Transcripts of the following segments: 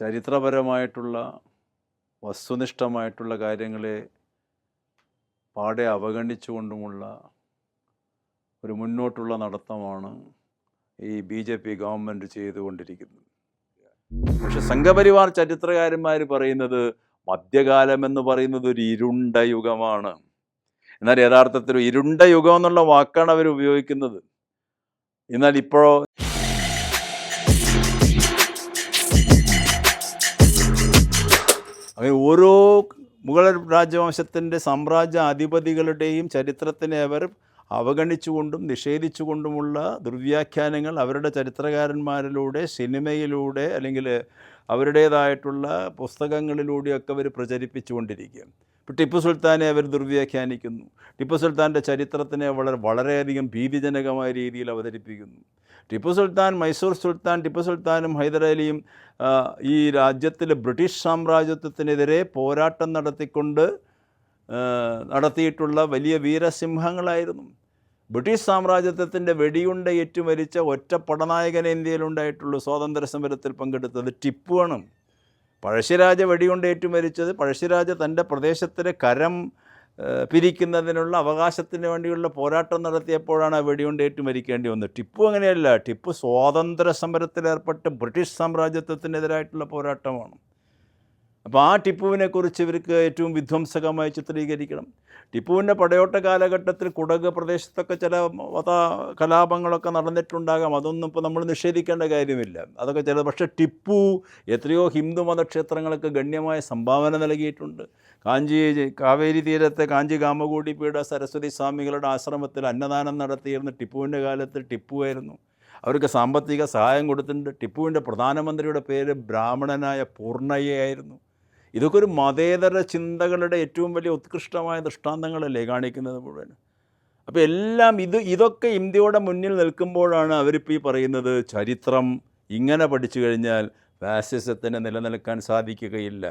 ചരിത്രപരമായിട്ടുള്ള വസ്തുനിഷ്ഠമായിട്ടുള്ള കാര്യങ്ങളെ പാടെ അവഗണിച്ചുകൊണ്ടുമുള്ള ഒരു മുന്നോട്ടുള്ള നടത്തമാണ് ഈ ബി ജെ പി ഗവൺമെന്റ് ചെയ്തുകൊണ്ടിരിക്കുന്നത്. പക്ഷെ സംഘപരിവാർ ചരിത്രകാരന്മാർ പറയുന്നത് മധ്യകാലം എന്ന് പറയുന്നത് ഒരു ഇരുണ്ട യുഗമാണ്. എന്നാൽ യഥാർത്ഥത്തിൽ ഇരുണ്ട യുഗം എന്നുള്ള വാക്കാണ് അവർ ഉപയോഗിക്കുന്നത്. എന്നാൽ ഇപ്പോഴോ അങ്ങനെ ഓരോ മുഗൾ രാജവംശത്തിന്റെ സാമ്രാജ്യാധിപതികളുടെയും ചരിത്രത്തിനെ അവർ അവഗണിച്ചുകൊണ്ടും നിഷേധിച്ചുകൊണ്ടുമുള്ള ദുർവ്യാഖ്യാനങ്ങൾ അവരുടെ ചരിത്രകാരന്മാരിലൂടെ സിനിമയിലൂടെ അല്ലെങ്കിൽ അവരുടേതായിട്ടുള്ള പുസ്തകങ്ങളിലൂടെയൊക്കെ അവർ പ്രചരിപ്പിച്ചുകൊണ്ടിരിക്കുക ഇപ്പോൾ ടിപ്പു സുൽത്താനെ അവർ ദുർവ്യാഖ്യാനിക്കുന്നു. ടിപ്പു സുൽത്താന്റെ ചരിത്രത്തിനെ വളരെ വളരെയധികം ഭീതിജനകമായ രീതിയിൽ അവതരിപ്പിക്കുന്നു. ടിപ്പു സുൽത്താൻ മൈസൂർ സുൽത്താൻ ടിപ്പു സുൽത്താനും ഹൈദരാലിയും ഈ രാജ്യത്തിലെ ബ്രിട്ടീഷ് സാമ്രാജ്യത്വത്തിനെതിരെ പോരാട്ടം നടത്തിക്കൊണ്ട് നടത്തിയിട്ടുള്ള വലിയ വീരസിംഹങ്ങളായിരുന്നു. ബ്രിട്ടീഷ് സാമ്രാജ്യത്വത്തിന്റെ വെടിയുണ്ട ഏറ്റുമരിച്ച ഒറ്റ പടനായകൻ ഇന്ത്യയിലുണ്ടായിട്ടുള്ളൂ സ്വാതന്ത്ര്യ സമരത്തിൽ പങ്കെടുത്തത് ടിപ്പുവാണ്. പഴശ്ശിരാജ വെടിയുണ്ട ഏറ്റുമരിച്ചത് പഴശ്ശിരാജ തന്റെ പ്രദേശത്തിലെ കരം പിരിക്കുന്നതിനുള്ള അവകാശത്തിന് വേണ്ടിയുള്ള പോരാട്ടം നടത്തിയപ്പോഴാണ് ആ വെടിയുണ്ടേറ്റ് മരിക്കേണ്ടി വന്നത്. ടിപ്പു അങ്ങനെയല്ല. ടിപ്പു സ്വാതന്ത്ര്യ സമരത്തിലേർപ്പെട്ട് ബ്രിട്ടീഷ് സാമ്രാജ്യത്വത്തിനെതിരായിട്ടുള്ള പോരാട്ടമാണ്. അപ്പോൾ ആ ടിപ്പുവിനെക്കുറിച്ച് ഇവർക്ക് ഏറ്റവും വിധ്വംസകമായി ചിത്രീകരിക്കണം. ടിപ്പുവിന്റെ പടയോട്ട കാലഘട്ടത്തിൽ കുടക് പ്രദേശത്തൊക്കെ ചില മത കലാപങ്ങളൊക്കെ നടന്നിട്ടുണ്ടാകാം. അതൊന്നും ഇപ്പോൾ നമ്മൾ നിഷേധിക്കേണ്ട കാര്യമില്ല. അതൊക്കെ ചില പക്ഷേ ടിപ്പു എത്രയോ ഹിന്ദു മതക്ഷേത്രങ്ങൾക്ക് ഗണ്യമായ സംഭാവന നൽകിയിട്ടുണ്ട്. കാഞ്ചി കാവേരി തീരത്തെ കാഞ്ചി കാമകൂടി പീഠ സരസ്വതി സ്വാമികളുടെ ആശ്രമത്തിൽ അന്നദാനം നടത്തിയിരുന്ന ടിപ്പുവിന്റെ കാലത്ത് ടിപ്പുവായിരുന്നു അവർക്ക് സാമ്പത്തിക സഹായം കൊടുത്തിട്ടുണ്ട്. ടിപ്പുവിന്റെ പ്രധാനമന്ത്രിയുടെ പേര് ബ്രാഹ്മണനായ പൂർണയ്യയായിരുന്നു ഇതൊക്കെ ഒരു മതേതര ചിന്തകളുടെ ഏറ്റവും വലിയ ഉത്കൃഷ്ടമായ ദൃഷ്ടാന്തങ്ങളല്ലേ കാണിക്കുന്നത് മുഴുവൻ അപ്പോൾ എല്ലാം ഇത് ഇതൊക്കെ ഇന്ത്യയുടെ മുന്നിൽ നിൽക്കുമ്പോഴാണ് അവരിപ്പോൾ ഈ പറയുന്നത് ചരിത്രം ഇങ്ങനെ പഠിച്ചു കഴിഞ്ഞാൽ ഫാസിസത്തിന് നിലനിൽക്കാൻ സാധിക്കുകയില്ല.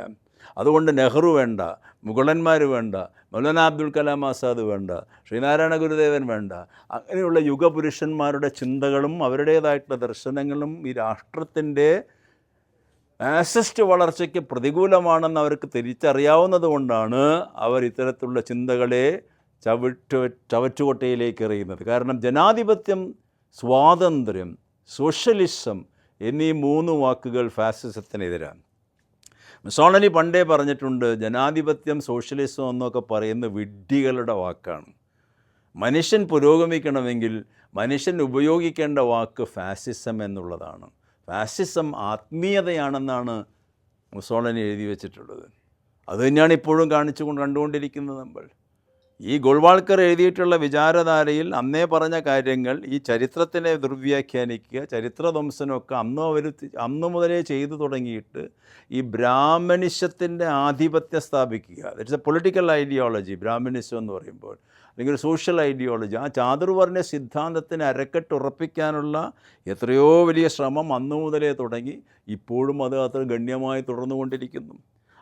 അതുകൊണ്ട് നെഹ്റു വേണ്ട മുഗളന്മാർ വേണ്ട മൗലാന അബ്ദുൽ കലാം ആസാദ് വേണ്ട ശ്രീനാരായണ ഗുരുദേവൻ വേണ്ട അങ്ങനെയുള്ള യുഗപുരുഷന്മാരുടെ ചിന്തകളും അവരുടേതായിട്ടുള്ള ദർശനങ്ങളും ഈ രാഷ്ട്രത്തിന്റെ ഫാസിസ്റ്റ് വളർച്ചയ്ക്ക് പ്രതികൂലമാണെന്ന് അവർക്ക് തിരിച്ചറിയാവുന്നത് കൊണ്ടാണ് അവർ ഇത്തരത്തിലുള്ള ചിന്തകളെ ചവിട്ട് ചവറ്റുകൊട്ടയിലേക്ക് എറിയുന്നത്. കാരണം ജനാധിപത്യം സ്വാതന്ത്ര്യം സോഷ്യലിസം എന്നീ മൂന്ന് വാക്കുകൾ ഫാസിസത്തിനെതിരാണ്. മിസോളനി പണ്ടേ പറഞ്ഞിട്ടുണ്ട് ജനാധിപത്യം സോഷ്യലിസം എന്നൊക്കെ പറയുന്ന വിഡ്ഢികളുടെ വാക്കാണ്. മനുഷ്യൻ പുരോഗമിക്കണമെങ്കിൽ മനുഷ്യൻ ഉപയോഗിക്കേണ്ട വാക്ക് ഫാസിസം എന്നുള്ളതാണ്. ഫാസിസം ആത്മീയതയാണെന്നാണ് മുസോളനി എഴുതി വച്ചിട്ടുള്ളത്. അതുതന്നെയാണ് ഇപ്പോഴും കാണിച്ചു കൊണ്ട് കണ്ടുകൊണ്ടിരിക്കുന്നത് നമ്മൾ. ഈ ഗോൾവാൾക്കർ എഴുതിയിട്ടുള്ള വിചാരധാരയിൽ അന്നേ പറഞ്ഞ കാര്യങ്ങൾ ഈ ചരിത്രത്തിനെ ദുർവ്യാഖ്യാനിക്കുക ചരിത്രധ്വംസനമൊക്കെ അന്നും അവർ അന്നു മുതലേ ചെയ്തു തുടങ്ങിയിട്ട് ഈ ബ്രാഹ്മണിശത്തിന്റെ ആധിപത്യം സ്ഥാപിക്കുക. It's a political ideology brahminism എന്ന് പറയുമ്പോൾ. അല്ലെങ്കിൽ സോഷ്യൽ ഐഡിയോളജി ആ ചാതുർവർണ സിദ്ധാന്തത്തിന് അരക്കെട്ടുറപ്പിക്കാനുള്ള എത്രയോ വലിയ ശ്രമം അന്നു മുതലേ തുടങ്ങി ഇപ്പോഴും അത് അത്ര ഗണ്യമായി തുടർന്നുകൊണ്ടിരിക്കുന്നു.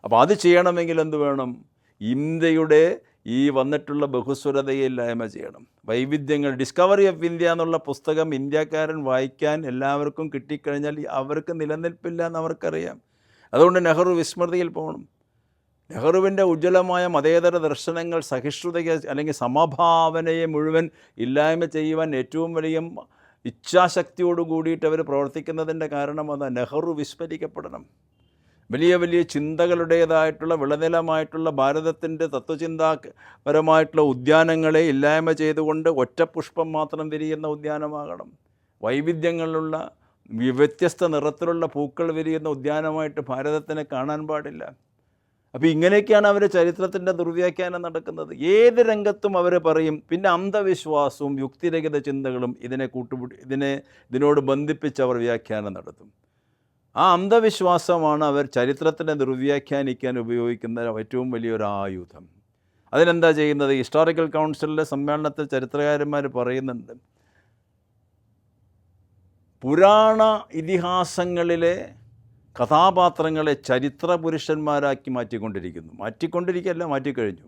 അപ്പോൾ അത് ചെയ്യണമെങ്കിൽ എന്ത് വേണം? ഇന്ത്യയുടെ ഈ വന്നിട്ടുള്ള ബഹുസ്വരതയെ ഇല്ലായ്മ ചെയ്യണം. വൈവിധ്യങ്ങൾ ഡിസ്കവറി ഓഫ് ഇന്ത്യ എന്നുള്ള പുസ്തകം ഇന്ത്യക്കാരൻ വായിക്കാൻ എല്ലാവർക്കും കിട്ടിക്കഴിഞ്ഞാൽ അവർക്ക് നിലനിൽപ്പില്ല എന്ന് അവർക്കറിയാം അതുകൊണ്ട് നെഹ്റു വിസ്മൃതിയിൽ പോകണം നെഹ്റുവിന്റെ ഉജ്ജ്വലമായ മതേതര ദർശനങ്ങൾ സഹിഷ്ണുതയെ അല്ലെങ്കിൽ സമഭാവനയെ മുഴുവൻ ഇല്ലായ്മ ചെയ്യുവാൻ ഏറ്റവും വലിയ ഇച്ഛാശക്തിയോട് കൂടിയിട്ട് അവർ പ്രവർത്തിക്കുന്നതിന്റെ കാരണം അത് നെഹ്റു വിസ്മരിക്കപ്പെടണം. വലിയ വലിയ ചിന്തകളുടേതായിട്ടുള്ള വിളനിലമായിട്ടുള്ള ഭാരതത്തിന്റെ തത്വചിന്താപരമായിട്ടുള്ള ഉദ്യാനങ്ങളെ ഇല്ലായ്മ ചെയ്തുകൊണ്ട് ഒറ്റ പുഷ്പം മാത്രം വിരിയുന്ന ഉദ്യാനമാകണം. വൈവിധ്യങ്ങളുള്ള വ്യത്യസ്ത നിറത്തിലുള്ള പൂക്കൾ വിരിയുന്ന ഉദ്യാനമായിട്ട് ഭാരതത്തിനെ കാണാൻ പാടില്ല. അപ്പോൾ ഇങ്ങനെയൊക്കെയാണ് അവർ ചരിത്രത്തിന്റെ ദുർവ്യാഖ്യാനം നടക്കുന്നത്. ഏത് രംഗത്തും അവർ പറയും പിന്നെ അന്ധവിശ്വാസവും യുക്തിരഹിത ചിന്തകളും ഇതിനെ കൂട്ടുപിടി ഇതിനെ ഇതിനോട് ബന്ധിപ്പിച്ച് അവർ വ്യാഖ്യാനം നടത്തും. ആ അന്ധവിശ്വാസമാണ് അവർ ചരിത്രത്തിനെ ദുർവ്യാഖ്യാനിക്കാൻ ഉപയോഗിക്കുന്ന ഏറ്റവും വലിയൊരു ആയുധം. അതിനെന്താ ചെയ്യുന്നത്? ഹിസ്റ്റോറിക്കൽ കൗൺസിലിന്റെ സമ്മേളനത്തിൽ ചരിത്രകാരന്മാർ പറയുന്നുണ്ട് പുരാണ ഇതിഹാസങ്ങളിലെ കഥാപാത്രങ്ങളെ ചരിത്ര പുരുഷന്മാരാക്കി മാറ്റിക്കൊണ്ടിരിക്കുന്നു. മാറ്റിക്കൊണ്ടിരിക്കുകയല്ല മാറ്റിക്കഴിഞ്ഞു.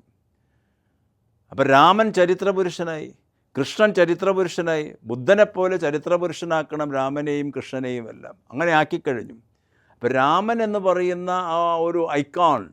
അപ്പം രാമൻ ചരിത്ര പുരുഷനായി കൃഷ്ണൻ ചരിത്രപുരുഷനായി ബുദ്ധനെപ്പോലെ ചരിത്രപുരുഷനാക്കണം രാമനെയും കൃഷ്ണനെയും എല്ലാം. അങ്ങനെ ആക്കിക്കഴിഞ്ഞു. അപ്പോൾ രാമൻ എന്ന് പറയുന്ന ആ ഒരു ഐക്കോൺ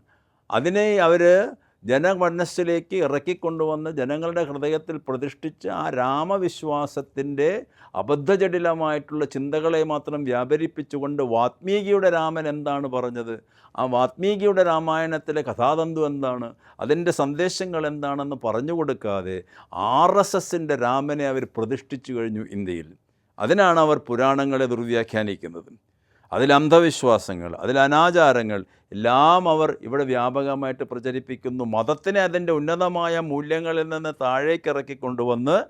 അതിനെ അവർ ജനമനസ്സിലേക്ക് ഇറക്കിക്കൊണ്ടുവന്ന് ജനങ്ങളുടെ ഹൃദയത്തിൽ പ്രതിഷ്ഠിച്ച ആ രാമവിശ്വാസത്തിന്റെ അബദ്ധജടിലമായിട്ടുള്ള ചിന്തകളെ മാത്രം വ്യാപരിപ്പിച്ചുകൊണ്ട് വാത്മീകിയുടെ രാമൻ എന്താണ് പറഞ്ഞത്? ആ വാത്മീകിയുടെ രാമായണത്തിലെ കഥാതന്തു എന്താണ്? അതിന്റെ സന്ദേശങ്ങൾ എന്താണെന്ന് പറഞ്ഞു കൊടുക്കാതെ ആർ എസ് എസിന്റെ രാമനെ അവർ പ്രതിഷ്ഠിച്ചു കഴിഞ്ഞു ഇന്ത്യയിൽ. അതിനാണ് അവർ പുരാണങ്ങളെ ദുർവ്യാഖ്യാനിക്കുന്നത്. അതിൽ അന്ധവിശ്വാസങ്ങൾ അതിൽ അനാചാരങ്ങൾ എല്ലാം അവർ ഇവിടെ വ്യാപകമായിട്ട് പ്രചരിപ്പിക്കുന്നു. മതത്തിനെ അതിന്റെ ഉന്നതമായ മൂല്യങ്ങളിൽ നിന്ന് താഴേക്ക് ഇറക്കി കൊണ്ടുവന്ന്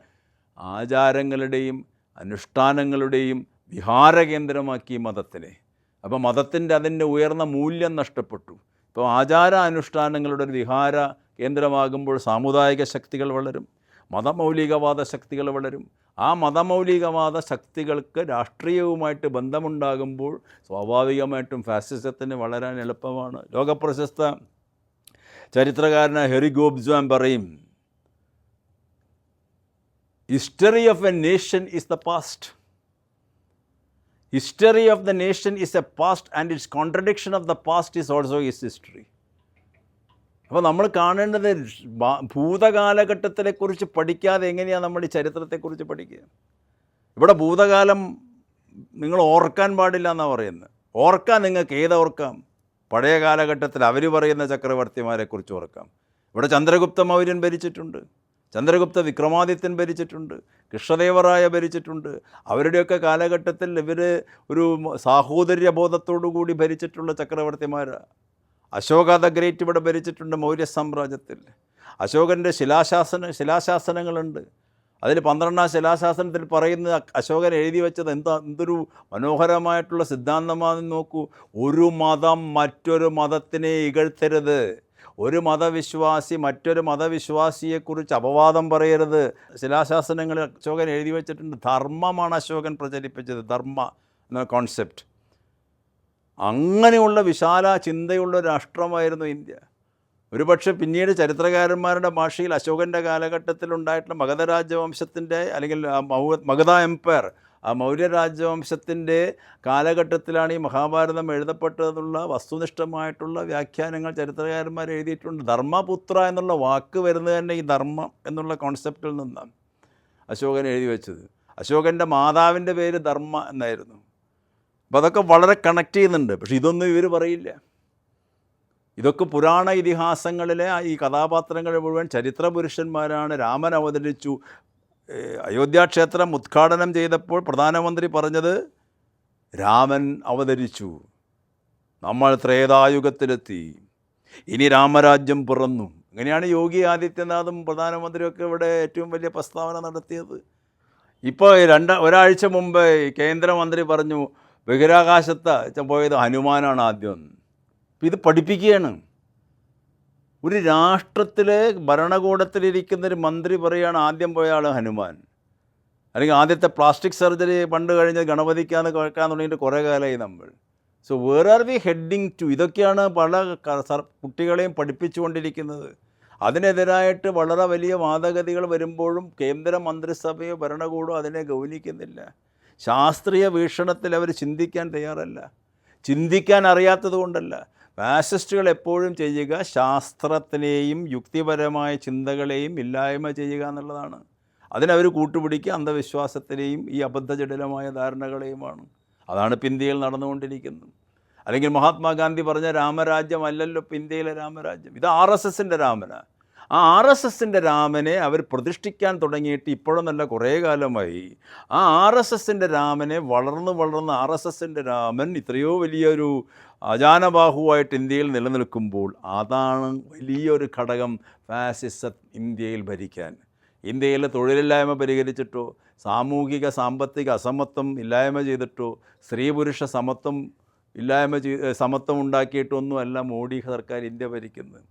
ആചാരങ്ങളുടെയും അനുഷ്ഠാനങ്ങളുടെയും വിഹാര കേന്ദ്രമാക്കി മതത്തിനെ. അപ്പോൾ മതത്തിന്റെ അതിന്റെ ഉയർന്ന മൂല്യം നഷ്ടപ്പെട്ടു. ഇപ്പോൾ ആചാര അനുഷ്ഠാനങ്ങളുടെ ഒരു വിഹാര കേന്ദ്രമാകുമ്പോൾ സാമുദായിക ശക്തികൾ വളരും മതമൗലികവാദ ശക്തികൾ വളരും ആ മതമൗലികവാദ ശക്തികൾക്ക് രാഷ്ട്രീയവുമായിട്ട് ബന്ധമുണ്ടാകുമ്പോൾ സ്വാഭാവികമായിട്ടും ഫാസിസത്തിന് വളരാൻ എളുപ്പമാണ്. ലോകപ്രശസ്ത ചരിത്രകാരനായ ഹെറി ഗോബ്സ്വാൻ പറയും history of a nation is the past history of the nation is a past and its contradiction of the past is also is history അപ്പോൾ നമ്മൾ കാണേണ്ടത് ഭൂതകാലഘട്ടത്തിനെക്കുറിച്ച് പഠിക്കാതെ എങ്ങനെയാണ് നമ്മൾ ഈ ചരിത്രത്തെക്കുറിച്ച് പഠിക്കുക? ഇവിടെ ഭൂതകാലം നിങ്ങൾ ഓർക്കാൻ പാടില്ല എന്നാണ് പറയുന്നത്. ഓർക്കാൻ നിങ്ങൾക്ക് ഏത് ഓർക്കാം? പഴയ കാലഘട്ടത്തിൽ അവർ പറയുന്ന ചക്രവർത്തിമാരെക്കുറിച്ച് ഓർക്കാം. ഇവിടെ ചന്ദ്രഗുപ്ത മൗര്യൻ ഭരിച്ചിട്ടുണ്ട്. ചന്ദ്രഗുപ്ത വിക്രമാദിത്യൻ ഭരിച്ചിട്ടുണ്ട്. കൃഷ്ണദേവറായ ഭരിച്ചിട്ടുണ്ട്. അവരുടെയൊക്കെ കാലഘട്ടത്തിൽ ഇവർ ഒരു സാഹോദര്യബോധത്തോടു കൂടി ഭരിച്ചിട്ടുള്ള ചക്രവർത്തിമാരാണ് അശോക ദ ഗ്രേറ്റ് ഇവിടെ ഭരിച്ചിട്ടുണ്ട് മൗര്യ സാമ്രാജ്യത്തിൽ. അശോകന്റെ ശിലാശാസന ശിലാശാസനങ്ങളുണ്ട്. അതിൽ പന്ത്രണ്ടാം ശിലാശാസനത്തിൽ പറയുന്നത് അശോകൻ എഴുതി വെച്ചത് എന്താ എന്തൊരു മനോഹരമായിട്ടുള്ള സിദ്ധാന്തമാണെന്ന് നോക്കൂ. ഒരു മതം മറ്റൊരു മതത്തിനെ ഇകഴ്ത്തരുത്. ഒരു മതവിശ്വാസി മറ്റൊരു മതവിശ്വാസിയെക്കുറിച്ച് അപവാദം പറയരുത്. ശിലാശാസനങ്ങളിൽ അശോകൻ എഴുതി വെച്ചിട്ടുണ്ട്. ധർമ്മമാണ് അശോകൻ പ്രചരിപ്പിച്ചത്. ധർമ്മ എന്ന കോൺസെപ്റ്റ് അങ്ങനെയുള്ള വിശാല ചിന്തയുള്ള രാഷ്ട്രമായിരുന്നു ഇന്ത്യ. ഒരുപക്ഷെ പിന്നീട് ചരിത്രകാരന്മാരുടെ ഭാഷയിൽ അശോകന്റെ കാലഘട്ടത്തിൽ ഉണ്ടായിട്ടുള്ള മഗധ രാജവംശത്തിന്റെ അല്ലെങ്കിൽ മഗധ എംപയർ ആ മൗര്യ രാജവംശത്തിന്റെ കാലഘട്ടത്തിലാണ് ഈ മഹാഭാരതം എഴുതപ്പെട്ടതെന്നുള്ള വസ്തുനിഷ്ഠമായിട്ടുള്ള വ്യാഖ്യാനങ്ങൾ ചരിത്രകാരന്മാർ എഴുതിയിട്ടുണ്ട്. ധർമ്മപുത്ര എന്നുള്ള വാക്ക് വരുന്നത് തന്നെ ഈ ധർമ്മം എന്നുള്ള കോൺസെപ്റ്റിൽ നിന്നാണ് അശോകൻ എഴുതി വെച്ചത്. അശോകന്റെ മാതാവിന്റെ പേര് ധർമ്മ എന്നായിരുന്നു. അപ്പോൾ അതൊക്കെ വളരെ കണക്ട് ചെയ്യുന്നുണ്ട്. പക്ഷെ ഇതൊന്നും ഇവർ പറയില്ല. ഇതൊക്കെ പുരാണ ഇതിഹാസങ്ങളിലെ ഈ കഥാപാത്രങ്ങൾ മുഴുവൻ ചരിത്ര പുരുഷന്മാരാണ്. രാമൻ അവതരിച്ചു. അയോധ്യ അയോധ്യാക്ഷേത്രം ഉദ്ഘാടനം ചെയ്തപ്പോൾ പ്രധാനമന്ത്രി പറഞ്ഞത് രാമൻ അവതരിച്ചു. നമ്മൾ ത്രേതായുഗത്തിലെത്തി. ഇനി രാമരാജ്യം പിറന്നു. അങ്ങനെയാണ് യോഗി ആദിത്യനാഥും പ്രധാനമന്ത്രിയൊക്കെ ഇവിടെ ഏറ്റവും വലിയ പ്രസ്താവന നടത്തിയത്. ഇപ്പോൾ രണ്ട് ഒരാഴ്ച മുമ്പ് കേന്ദ്രമന്ത്രി പറഞ്ഞു ബഹിരാകാശത്ത് പോയത് ഹനുമാനാണ് ആദ്യം. ഇത് പഠിപ്പിക്കുകയാണ്. ഒരു രാഷ്ട്രത്തിലെ ഭരണകൂടത്തിലിരിക്കുന്ന ഒരു മന്ത്രി പറയുകയാണ് ആദ്യം പോയ ആൾ ഹനുമാൻ. അല്ലെങ്കിൽ ആദ്യത്തെ പ്ലാസ്റ്റിക് സർജറി പണ്ട് കഴിഞ്ഞ് ഗണപതിക്കാന്ന് കേൾക്കാൻ തുടങ്ങിയിട്ട് കുറേ കാലമായി നമ്മൾ. So where are we heading to ഇതൊക്കെയാണ് പല കുട്ടികളെയും പഠിപ്പിച്ചുകൊണ്ടിരിക്കുന്നത്. അതിനെതിരായിട്ട് വളരെ വലിയ വാദഗതികൾ വരുമ്പോഴും കേന്ദ്ര മന്ത്രിസഭയോ ഭരണകൂടമോ അതിനെ ഗൗനിക്കുന്നില്ല. ശാസ്ത്രീയ വീക്ഷണത്തിൽ അവർ ചിന്തിക്കാൻ തയ്യാറല്ല. ചിന്തിക്കാൻ അറിയാത്തത് കൊണ്ടല്ല. ഫാസിസ്റ്റുകൾ എപ്പോഴും ചെയ്യുക ശാസ്ത്രത്തിനെയും യുക്തിപരമായ ചിന്തകളെയും ഇല്ലായ്മ ചെയ്യുക എന്നുള്ളതാണ്. അതിനവർ കൂട്ടുപിടിക്കുക അന്ധവിശ്വാസത്തിനെയും ഈ അബദ്ധജടിലമായ ധാരണകളെയുമാണ്. അതാണ് ഇപ്പം ഇന്ത്യയിൽ നടന്നുകൊണ്ടിരിക്കുന്നത്. അല്ലെങ്കിൽ മഹാത്മാഗാന്ധി പറഞ്ഞ രാമരാജ്യം അല്ലല്ലോ ഇപ്പം ഇന്ത്യയിലെ രാമരാജ്യം. ഇത് ആർ എസ് എസിന്റെ രാമനാണ് ആ ആർ എസ് എസിന്റെ രാമനെ അവർ പ്രതിഷ്ഠിക്കാൻ തുടങ്ങിയിട്ട് ഇപ്പോഴൊന്നല്ല കുറേ കാലമായി. ആ ആർ എസ് എസിന്റെ രാമനെ വളർന്ന് വളർന്ന് ആർ എസ് എസിന്റെ രാമൻ ഇത്രയോ വലിയൊരു അജാനബാഹുവായിട്ട് ഇന്ത്യയിൽ നിലനിൽക്കുമ്പോൾ അതാണ് വലിയൊരു ഘടകം ഫാസിസം ഇന്ത്യയിൽ ഭരിക്കാൻ. ഇന്ത്യയിലെ തൊഴിലില്ലായ്മ പരിഹരിച്ചിട്ടോ സാമൂഹിക സാമ്പത്തിക അസമത്വം ഇല്ലായ്മ ചെയ്തിട്ടോ സ്ത്രീ പുരുഷ സമത്വം ഇല്ലായ്മ ചെയ്ത് സമത്വം ഉണ്ടാക്കിയിട്ടൊന്നുമല്ല മോഡി സർക്കാർ ഇന്ത്യ ഭരിക്കുന്നത്.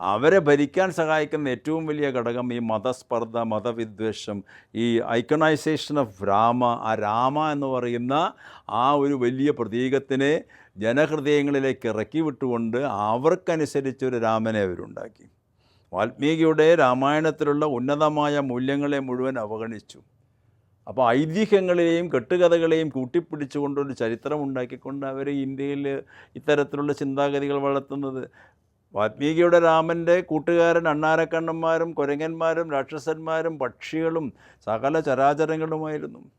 അവരെ ഭരിക്കാൻ സഹായിക്കുന്ന ഏറ്റവും വലിയ ഘടകം ഈ മതസ്പർദ്ധ മതവിദ്വേഷം ഈ ഐക്കണൈസേഷൻ ഓഫ് രാമ ആ രാമ എന്ന് പറയുന്ന ആ ഒരു വലിയ പ്രതീകത്തിനെ ജനഹൃദയങ്ങളിലേക്ക് ഇറക്കി വിട്ടുകൊണ്ട് അവർക്കനുസരിച്ചൊരു രാമനെ അവരുണ്ടാക്കി. വാൽമീകിയുടെ രാമായണത്തിലുള്ള ഉന്നതമായ മൂല്യങ്ങളെ മുഴുവൻ അവഗണിച്ചു. അപ്പോൾ ഐതിഹ്യങ്ങളെയും കെട്ടുകഥകളെയും കൂട്ടിപ്പിടിച്ചുകൊണ്ടൊരു ചരിത്രം ഉണ്ടാക്കിക്കൊണ്ട് അവർ ഇന്ത്യയിൽ ഇത്തരത്തിലുള്ള ചിന്താഗതികൾ വളർത്തുന്നത് വാൽമീകിയുടെ രാമന്റെ കൂട്ടുകാരൻ അണ്ണാരക്കണ്ണന്മാരും കുരങ്ങന്മാരും രാക്ഷസന്മാരും പക്ഷികളും സകല ചരാചരങ്ങളുമായിരുന്നു.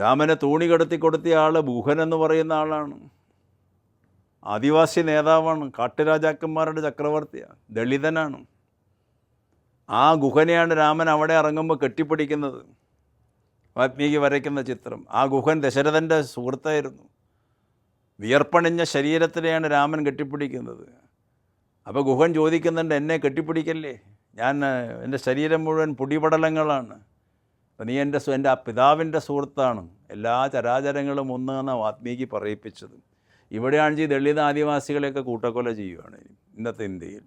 രാമനെ തൂണി കടത്തി കൊടുത്തിയ ആൾ ബുഹൻ എന്ന് പറയുന്ന ആളാണ്. ആദിവാസി നേതാവാണ് കാട്ടുരാജാക്കന്മാരുടെ ചക്രവർത്തിയാണ് ദളിതനാണ്. ആ ഗുഹനെയാണ് രാമൻ അവിടെ ഇറങ്ങുമ്പോൾ കെട്ടിപ്പിടിക്കുന്നത്. വാത്മീകി വരയ്ക്കുന്ന ചിത്രം. ആ ഗുഹൻ ദശരഥന്റെ സുഹൃത്തായിരുന്നു. വിയർപ്പണിഞ്ഞ ശരീരത്തിനെയാണ് രാമൻ കെട്ടിപ്പിടിക്കുന്നത്. അപ്പോൾ ഗുഹൻ ചോദിക്കുന്നുണ്ട് എന്നെ കെട്ടിപ്പിടിക്കല്ലേ? ഞാൻ എന്റെ ശരീരം മുഴുവൻ പൊടിപടലങ്ങളാണ്. നീ എന്റെ എന്റെ പിതാവിന്റെ സുഹൃത്താണ്. എല്ലാ ചരാചരങ്ങളും ഒന്ന് എന്നാണ് വാത്മീകി പറയിപ്പിച്ചത്. ഇവിടെയാണ് ഈ ദളിത് ആദിവാസികളെയൊക്കെ കൂട്ടക്കൊല ചെയ്യുകയാണ് ഇന്നത്തെ ഇന്ത്യയിൽ.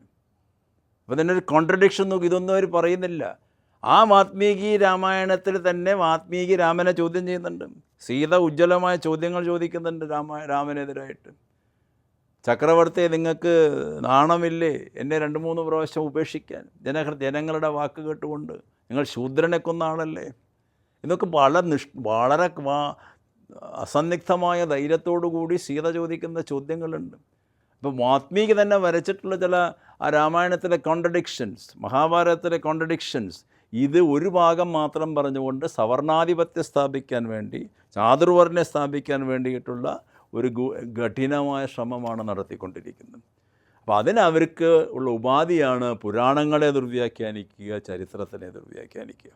അപ്പോൾ തന്നെ ഒരു കോൺട്രഡിക്ഷൻ നോക്കി ഇതൊന്നും അവർ പറയുന്നില്ല. ആ വാത്മീകി രാമായണത്തിൽ തന്നെ വാത്മീകി രാമനെ ചോദ്യം ചെയ്യുന്നുണ്ട്. സീത ഉജ്ജ്വലമായ ചോദ്യങ്ങൾ ചോദിക്കുന്നുണ്ട് രാമ രാമനെതിരായിട്ട്. ചക്രവർത്തി നിങ്ങൾക്ക് നാണമില്ലേ? എന്നെ രണ്ട് മൂന്ന് പ്രാവശ്യം ഉപേക്ഷിക്കാൻ. ജനഹൃ ജനങ്ങളുടെ വാക്ക് കേട്ടുകൊണ്ട് നിങ്ങൾ ശൂദ്രനെ കൊന്നാണല്ലേ ഇതൊക്കെ വളരെ നിഷ് വളരെ അസന്നിഗ്ധമായ ധൈര്യത്തോടു കൂടി സീത ചോദിക്കുന്ന ചോദ്യങ്ങളുണ്ട്. അപ്പോൾ വാത്മീകി തന്നെ വരച്ചിട്ടുള്ള ചില ആ രാമായണത്തിലെ കോൺട്രഡിക്ഷൻസ് മഹാഭാരതത്തിലെ കോൺട്രഡിക്ഷൻസ് ഇത് ഒരു ഭാഗം മാത്രം പറഞ്ഞുകൊണ്ട് സവർണാധിപത്യം സ്ഥാപിക്കാൻ വേണ്ടി ചാതുർവർണെ സ്ഥാപിക്കാൻ വേണ്ടിയിട്ടുള്ള ഒരു കഠിനമായ ശ്രമമാണ് നടത്തിക്കൊണ്ടിരിക്കുന്നത്. അപ്പോൾ അതിനവർക്ക് ഉള്ള ഉപാധിയാണ് പുരാണങ്ങളെ ദുർവ്യാഖ്യാനിക്കുക ചരിത്രത്തിനെ ദുർവ്യാഖ്യാനിക്കുക.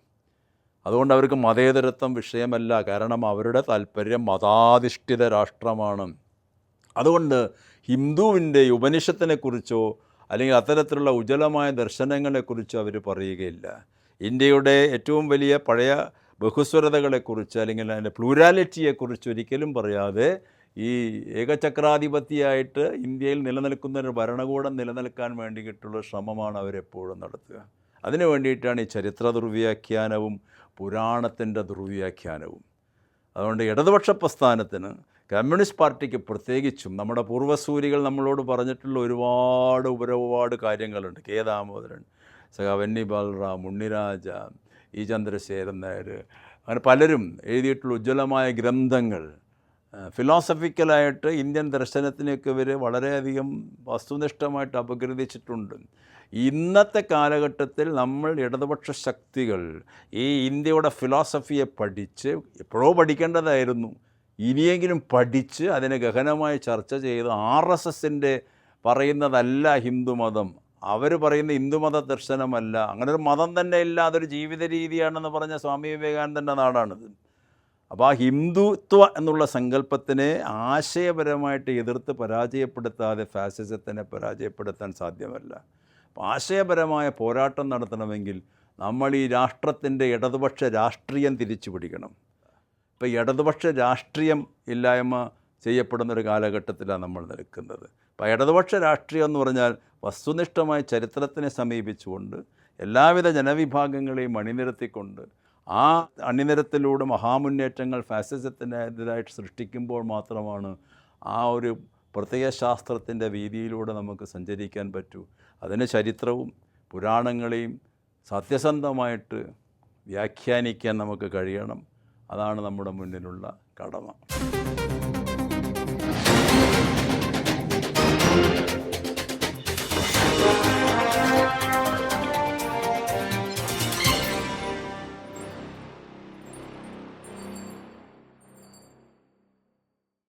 അതുകൊണ്ട് അവർക്ക് മതേതരത്വം വിഷയമല്ല കാരണം അവരുടെ താല്പര്യം മതാധിഷ്ഠിത രാഷ്ട്രമാണ്. അതുകൊണ്ട് ഹിന്ദുവിന്റെ ഉപനിഷത്തിനെക്കുറിച്ചോ അല്ലെങ്കിൽ അത്തരത്തിലുള്ള ഉജ്ജ്വലമായ ദർശനങ്ങളെക്കുറിച്ചോ അവർ പറയുകയില്ല. ഇന്ത്യയുടെ ഏറ്റവും വലിയ പഴയ ബഹുസ്വരതകളെക്കുറിച്ച് അല്ലെങ്കിൽ അതിന്റെ പ്ലൂരാലിറ്റിയെക്കുറിച്ച് ഒരിക്കലും പറയാതെ ഈ ഏകചക്രാധിപത്യമായിട്ട് ഇന്ത്യയിൽ നിലനിൽക്കുന്ന ഒരു ഭരണകൂടം നിലനിൽക്കാൻ വേണ്ടിയിട്ടുള്ള ശ്രമമാണ് അവരെപ്പോഴും നടത്തുക. അതിനു വേണ്ടിയിട്ടാണ് ഈ ചരിത്ര ദുർവ്യാഖ്യാനവും പുരാണത്തിന്റെ ദുർവ്യാഖ്യാനവും. അതുകൊണ്ട് ഇടതുപക്ഷ പ്രസ്ഥാനത്തിന് കമ്മ്യൂണിസ്റ്റ് പാർട്ടിക്ക് പ്രത്യേകിച്ചും നമ്മുടെ പൂർവസൂരികൾ നമ്മളോട് പറഞ്ഞിട്ടുള്ള ഒരുപാട് ഒരുപാട് കാര്യങ്ങളുണ്ട്. കെ ദാമോദരൻ സഖാ വെന്നി ബാലറാം ഉണ്ണിരാജ ഇ ചന്ദ്രശേഖരൻ നായർ അങ്ങനെ പലരും എഴുതിയിട്ടുള്ള ഉജ്ജ്വലമായ ഗ്രന്ഥങ്ങൾ. ഫിലോസഫിക്കലായിട്ട് ഇന്ത്യൻ ദർശനത്തിനൊക്കെ ഇവർ വളരെയധികം വസ്തുനിഷ്ഠമായിട്ട് അപഗ്രഥിച്ചിട്ടുണ്ട്. ഇന്നത്തെ കാലഘട്ടത്തിൽ നമ്മൾ ഇടതുപക്ഷ ശക്തികൾ ഈ ഇന്ത്യയുടെ ഫിലോസഫിയെ പഠിച്ച് എപ്പോഴോ പഠിക്കേണ്ടതായിരുന്നു. ഇനിയെങ്കിലും പഠിച്ച് അതിനെ ഗഹനമായി ചർച്ച ചെയ്ത് ആർ എസ് എസിന്റെ പറയുന്നതല്ല ഹിന്ദുമതം അവർ പറയുന്ന ഹിന്ദുമത ദർശനമല്ല. അങ്ങനെ ഒരു മതം തന്നെ ഇല്ല അതൊരു ജീവിത രീതിയാണെന്ന് പറഞ്ഞ സ്വാമി വിവേകാനന്ദന്റെ നാടാണിത്. അപ്പോൾ ആ ഹിന്ദുത്വ എന്നുള്ള സങ്കല്പത്തിനെ ആശയപരമായിട്ട് എതിർത്ത് പരാജയപ്പെടുത്താതെ ഫാസിസത്തിനെ പരാജയപ്പെടുത്താൻ സാധ്യമല്ല. അപ്പോൾ ആശയപരമായ പോരാട്ടം നടത്തണമെങ്കിൽ നമ്മൾ ഈ രാഷ്ട്രത്തിന്റെ ഇടതുപക്ഷ രാഷ്ട്രീയം തിരിച്ചു പിടിക്കണം ഇപ്പോൾ ഇടതുപക്ഷ രാഷ്ട്രീയം ഇല്ലായ്മ ചെയ്യപ്പെടുന്ന ഒരു കാലഘട്ടത്തിലാണ് നമ്മൾ നിൽക്കുന്നത്. അപ്പോൾ ഇടതുപക്ഷ രാഷ്ട്രീയം എന്ന് പറഞ്ഞാൽ വസ്തുനിഷ്ഠമായ ചരിത്രത്തിനെ സമീപിച്ചുകൊണ്ട് എല്ലാവിധ ജനവിഭാഗങ്ങളെയും അണിനിരത്തിക്കൊണ്ട് ആ അണിനിരത്തിലൂടെ മഹാമുന്നേറ്റങ്ങൾ ഫാസിസത്തിനെതിരായിട്ട് സൃഷ്ടിക്കുമ്പോൾ മാത്രമാണ് ആ ഒരു പ്രത്യയശാസ്ത്രത്തിന്റെ വീതിയിലൂടെ നമുക്ക് സഞ്ചരിക്കാൻ പറ്റൂ. അതിന് ചരിത്രവും പുരാണങ്ങളെയും സത്യസന്ധമായിട്ട് വ്യാഖ്യാനിക്കാൻ നമുക്ക് കഴിയണം. അതാണ് നമ്മുടെ മുന്നിലുള്ള കടമ.